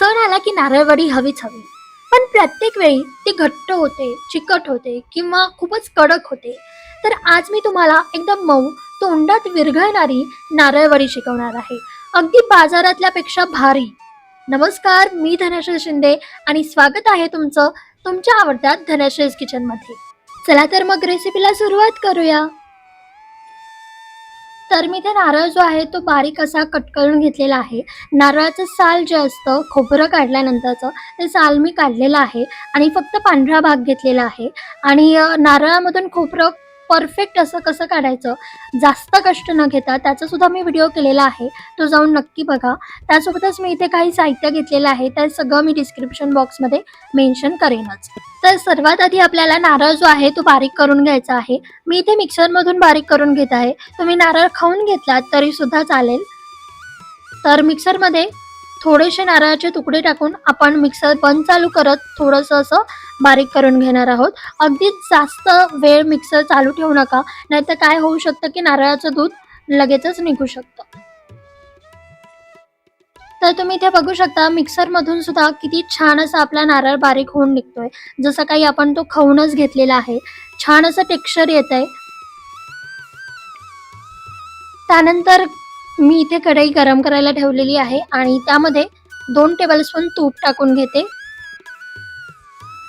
सण आला की नारळवडी हवीच हवी. पण प्रत्येक वेळी ती घट्ट होते चिकट होते किंवा खूपच कडक होते. तर आज मी तुम्हाला एकदम मऊ तोंडात विरघळणारी नारळवडी शिकवणार आहे. अगदी बाजारातल्यापेक्षा भारी. नमस्कार मी धनश्री शिंदे आणि स्वागत आहे तुमचं तुमच्या आवडत्या धनश्रीज किचनमध्ये. चला तर मग रेसिपीला सुरुवात करूया. तर मी ते नारळ जो आहे तो बारीक असा कट करून घेतलेला आहे. नारळाचं साल जे असतं खोबरं काढल्यानंतरचं ते साल मी काढलेलं आहे आणि फक्त पांढरा भाग घेतलेला आहे. आणि नारळामधून खोबरं परफेक्ट असं कसं काढायचं? जास्त कष्ट न घेता त्याचा सुद्धा मी व्हिडिओ केलेला आहे. तो जाऊन नक्की बघा. त्यासोबतच मी इथे काही साहित्य घेतलेलं आहे. ते सगळं मी डिस्क्रिप्शन बॉक्समध्ये मेन्शन करेनच. तर सर्वात आधी आपल्याला नारळ जो आहे तो बारीक करून घ्यायचा आहे. मी इथे मिक्सरमधून बारीक करून घेत आहे. तुम्ही नारळ खाऊन घेतलात तरी सुद्धा चालेल. तर मिक्सरमध्ये थोडेसे नारळाचे तुकडे टाकून आपण मिक्सर बंद चालू करत थोडंसं असं बारीक करून घेणार आहोत. अगदी जास्त वेळ मिक्सर चालू ठेवू नका नाहीतर काय होऊ शकतं की नारळाचं दूध लगेचच निघू शकतं. तर तुम्ही इथे बघू शकता मिक्सरमधून सुद्धा किती छान असा आपला नारळ बारीक होऊन निघतोय. जसं काही आपण तो खाऊनच घेतलेला आहे छान असं टेक्स्चर येत आहे त्यानंतर मी इथे कढई गरम करायला ठेवलेली आहे आणि त्यामध्ये दोन टेबलस्पून तूप टाकून घेते.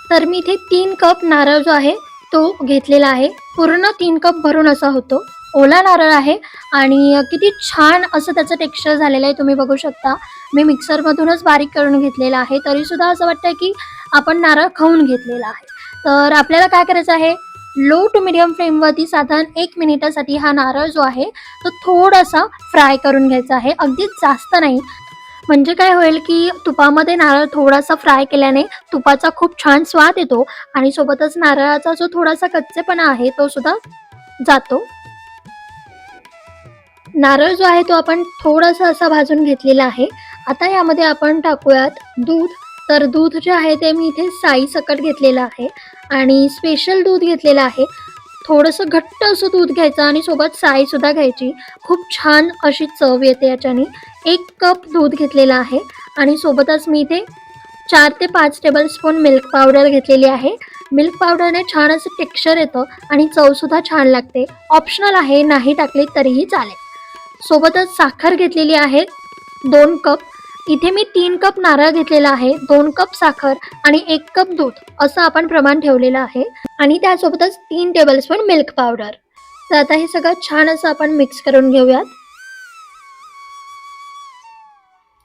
तर मी इथे तीन कप नारळ जो आहे तो घेतलेला आहे. पूर्ण तीन कप भरून असा होतो. ओला नारळ आहे आणि किती छान असं त्याचं टेक्स्चर झालेलं आहे तुम्ही बघू शकता. मी मिक्सरमधूनच बारीक करून घेतलेला आहे तरीसुद्धा असं वाटतं की आपण नारळ खाऊन घेतलेला आहे. तर आपल्याला काय करायचं आहे? लो टू मिडियम फ्लेमवरती साधारण एक मिनिटासाठी हा नारळ जो आहे तो थोडासा फ्राय करून घ्यायचा आहे. अगदीच जास्त नाही. म्हणजे काय होईल की तुपामध्ये नारळ थोडासा फ्राय केल्याने तुपाचा खूप छान स्वाद येतो आणि सोबतच नारळाचा जो थोडासा कच्चेपणा आहे तो सुद्धा जातो. नारळ जो आहे तो आपण थोडासा असा भाजून घेतलेला आहे. आता यामध्ये आपण टाकूयात दूध. तर दूध जे आहे ते मी इथे साई सकट घेतलेलं आहे आणि स्पेशल दूध घेतलेलं आहे. थोडंसं घट्ट असं दूध घ्यायचं आणि सोबत साई सुद्धा घ्यायची. खूप छान अशी चव येते याच्याने. एक कप दूध घेतलेला आहे आणि सोबतच मी इथे चार ते पाच टेबल स्पून मिल्क पावडर घेतलेली आहे. मिल्क पावडरने छान असं टेक्स्चर येतं आणि चवसुद्धा छान लागते. ऑप्शनल आहे नाही टाकली तरीही चालेल. सोबतच साखर घेतलेली आहे. दोन कप इथे मी तीन कप नारळ घेतलेला आहे दोन कप साखर आणि एक कप दूध असं आपण प्रमाण ठेवलेलं आहे. आणि त्यासोबतच तीन टेबलस्पून मिल्क पावडर तर आता हे सगळं छान असं आपण मिक्स करून घेऊयात.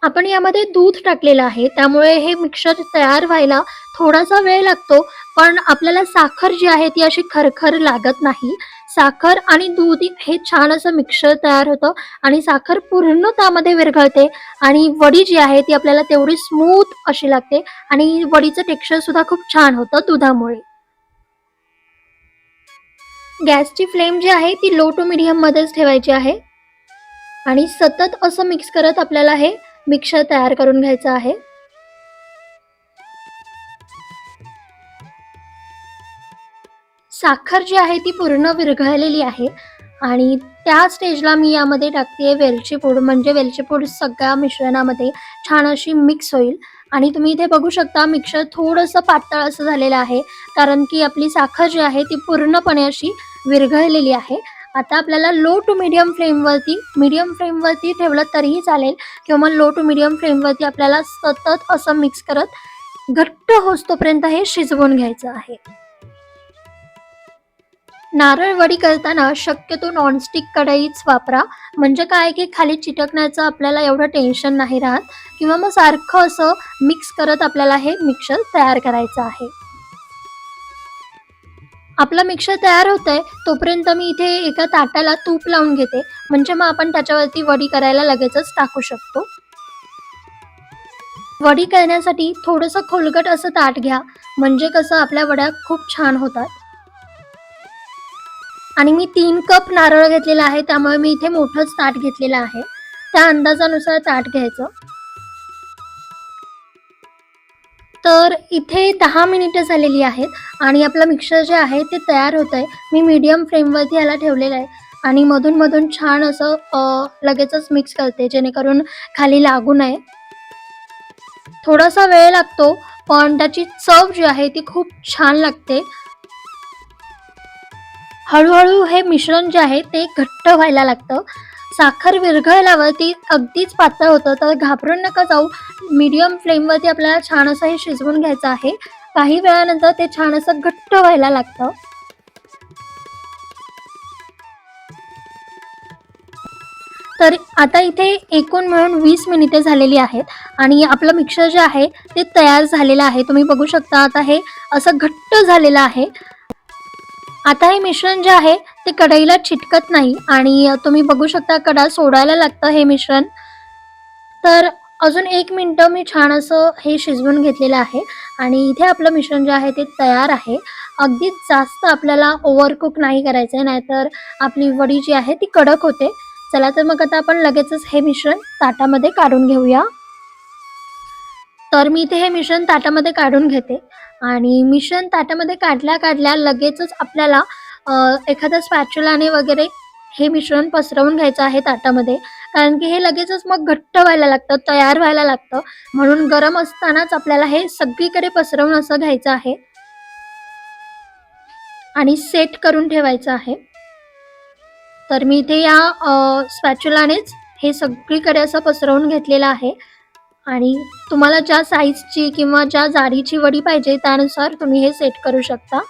आपण यामध्ये दूध टाकलेलं आहे त्यामुळे हे मिक्सर तयार व्हायला थोडासा वेळ लागतो पण आपल्याला साखर जी आहे ती अशी खरखर लागत नाही. साखर आणि दूध हे छान असं मिक्सर तयार होतं. आणि साखर पूर्ण त्यामध्ये विरघळते. आणि वडी जी आहे ती आपल्याला तेवढी स्मूथ अशी लागते. आणि वडीचं टेक्स्चर सुद्धा खूप छान होतं दुधामुळे. गॅसची फ्लेम जी आहे ती लो टू मिडियम मध्येच ठेवायची आहे. आणि सतत असं मिक्स करत आपल्याला हे मिक्सर तयार करून घ्यायचं आहे. साखर जी आहे ती पूर्ण विरघळलेली आहे. आणि त्या स्टेजला मी यामध्ये टाकते वेलची पूड. म्हणजे वेलची पूड सगळ्या मिश्रणामध्ये छान अशी मिक्स होईल. आणि तुम्ही इथे बघू शकता मिक्सर थोडंसं पातळ असं झालेलं आहे. कारण की आपली साखर जी आहे ती पूर्णपणे अशी विरघळलेली आहे. आता आपल्याला लो टू मिडियम फ्लेमवरती मिडियम फ्लेमवरती ठेवलं तरीही चालेल. किंवा मग लो टू मिडियम फ्लेमवरती आपल्याला सतत असं मिक्स करत घट्ट होस्तोपर्यंत हे शिजवून घ्यायचं आहे. नारळ वडी करताना शक्यतो नॉनस्टिक कढईच वापरा. म्हणजे काय की खाली चिटकण्याचं आपल्याला एवढं टेन्शन नाही राहत. किंवा मग सारखं असं मिक्स करत आपल्याला हे मिक्सर तयार करायचं आहे. आपलं मिक्सर तयार होत आहे तोपर्यंत मी इथे एका ताटाला तूप लावून घेते. म्हणजे मग आपण त्याच्यावरती वडी करायला लगेचच टाकू शकतो. वडी करण्यासाठी थोडंसं खोलगट असं ताट घ्या. म्हणजे कसं आपल्या वड्या खूप छान होतात. आणि मी तीन कप नारळ घेतलेला आहे त्यामुळे मी इथे मोठंच ताट घेतलेलं आहे. त्या अंदाजानुसार ताट घ्यायचं. तर इथे दहा मिनिटं झालेली आहेत आणि आपलं मिक्सर जे आहे ते तयार होत आहे मी मीडियम फ्लेमवरती याला ठेवलेलं आहे. आणि मधून मधून छान असं लगेचच मिक्स करते जेणेकरून खाली लागू नये. थोडासा वेळ लागतो पण त्याची चव जी आहे ती खूप छान लागते. हळूहळू हे मिश्रण जे आहे ते घट्ट व्हायला लागतं. साखर विरघळल्यावर ती अगदीच पातळ होतं. तर घाबरून नका जाऊ. मीडियम फ्लेमवरती आपल्याला छान असं हे शिजवून घ्यायचं आहे. काही वेळानंतर ते छान असं घट्ट व्हायला लागतं. तर आता इथे एकूण मिळून वीस मिनिटे झालेली आहेत. आणि आपलं मिक्सर जे आहे ते तयार झालेलं आहे. तुम्ही बघू शकता आता हे असं घट्ट झालेलं आहे. आता हे मिश्रण जे आहे ते कढईला चिटकत नाही आणि तुम्ही बघू शकता कडा सोडायला लागतं हे मिश्रण. तर अजून एक मिनटं मी छान असं हे शिजवून घेतलेलं आहे आणि इथे आपलं मिश्रण जे आहे ते तयार आहे. अगदी जास्त आपल्याला ओव्हरकुक नाही करायचं आहे नाहीतर आपली वडी जी आहे ती कडक होते. चला तर मग आता आपण लगेचच हे मिश्रण ताटामध्ये काढून घेऊया. तर मी इथे हे मिश्रण ताटामध्ये काढून घेते. आणि मिश्रण ताटामध्ये काढल्या काढल्या लगेचच आपल्याला एखाद्या स्पॅच्युलाने वगैरे हे मिश्रण पसरवून घ्यायचं आहे ताटामध्ये. कारण की हे लगेचच मग घट्ट व्हायला लागतं तयार व्हायला लागतं. म्हणून गरम असतानाच आपल्याला हे सगळीकडे पसरवून असं घ्यायचं आहे. आणि सेट करून ठेवायचं आहे. तर मी इथे या स्पॅच्युलानेच हे सगळीकडे असं पसरवून घेतलेलं आहे. आणि तुम्हाला ज्या साईजची किंवा ज्या जाडीची वडी पाहिजे त्यानुसार तुम्ही हे सेट करू शकता.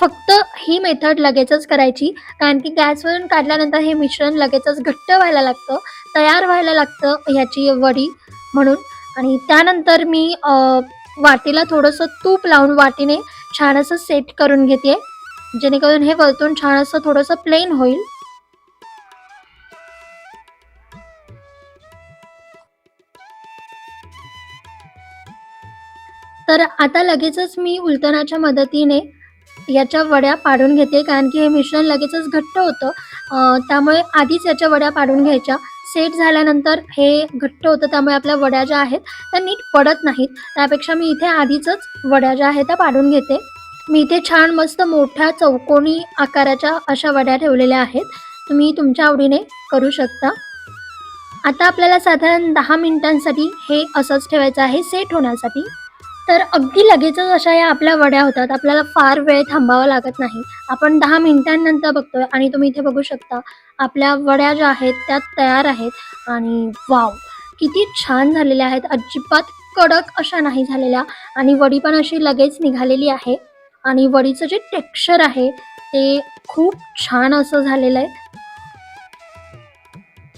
फक्त ही मेथड लगेचच करायची कारण की गॅसवरून काढल्यानंतर हे मिश्रण लगेचच घट्ट व्हायला लागतं तयार व्हायला लागतं ह्याची वडी म्हणून. आणि त्यानंतर मी वाटीला थोडंसं तूप लावून वाटीने छान असं सेट करून घेते जेणेकरून हे वरतून छान असं थोडंसं प्लेन होईल. तर आता लगेचच मी उलटण्याच्या मदतीने याच्या वड्या पाडून घेते कारण की हे मिश्रण लगेचच घट्ट होतं. त्यामुळे आधीच याच्या वड्या पाडून घ्यायच्या. सेट झाल्यानंतर हे घट्ट होतं त्यामुळे आपल्या वड्या ज्या आहेत त्या नीट पडत नाहीत. त्यापेक्षा मी इथे आधीचच वड्या ज्या आहेत त्या पाडून घेते. मी इथे छान मस्त मोठ्या चौकोनी आकाराच्या अशा वड्या ठेवलेल्या आहेत. तुम्ही तुमच्या आवडीने करू शकता. आता आपल्याला साधारण दहा मिनिटांसाठी हे असंच ठेवायचं आहे सेट होण्यासाठी. तर अगदी लगेचच अशा या आपल्या वड्या होतात. आपल्याला फार वेळ थांबावा लागत नाही. आपण दहा मिनिटांनंतर बघतोय आणि तुम्ही इथे बघू शकता आपल्या वड्या ज्या आहेत त्या तयार आहेत आणि वाव किती छान झालेल्या आहेत. अजिबात कडक अशा नाही झालेल्या आणि वडी पण अशी लगेच निघालेली आहे. आणि वडीचं जे टेक्स्चर आहे ते खूप छान असं झालेलं आहे.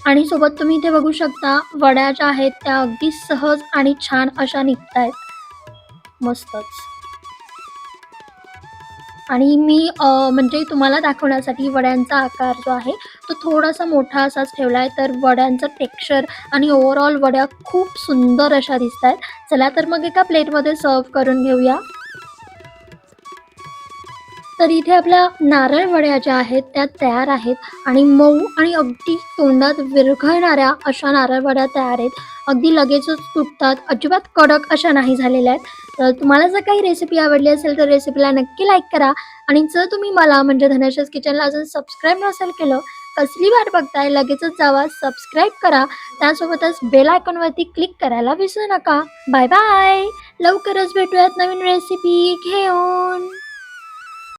आणि सोबत तुम्ही इथे बघू शकता वड्या ज्या आहेत त्या अगदी सहज आणि छान अशा निघत आहेत मस्तच. आणि मी म्हणजे तुम्हाला दाखवण्यासाठी वड्यांचा आकार जो आहे तो थोडासा मोठा असाच ठेवला आहे तर वड्यांचं टेक्स्चर आणि ओव्हरऑल वड्या खूप सुंदर अशा दिसत आहेत चला तर मग एका प्लेटमध्ये सर्व करून घेऊया. तर इथे आपल्या नारळ वड्या ज्या आहेत त्या तयार आहेत. आणि मऊ आणि अगदी तोंडात विरघळणाऱ्या अशा नारळ वड्या तयार आहेत. अगदी लगेचच तुटतात. अजिबात कडक अशा नाही झालेल्या आहेत. तर तुम्हाला जर काही रेसिपी आवडली असेल तर रेसिपीला नक्की लाईक करा. आणि जर तुम्ही मला म्हणजे धनश्रीज किचनला अजून सबस्क्राईब नसेल केलं कसली वाट बघताय लगेचच जावा सबस्क्राईब करा. त्यासोबतच बेल आयकॉनवरती क्लिक करायला विसरू नका. बाय बाय लवकरच भेटूयात नवीन रेसिपी घेऊन.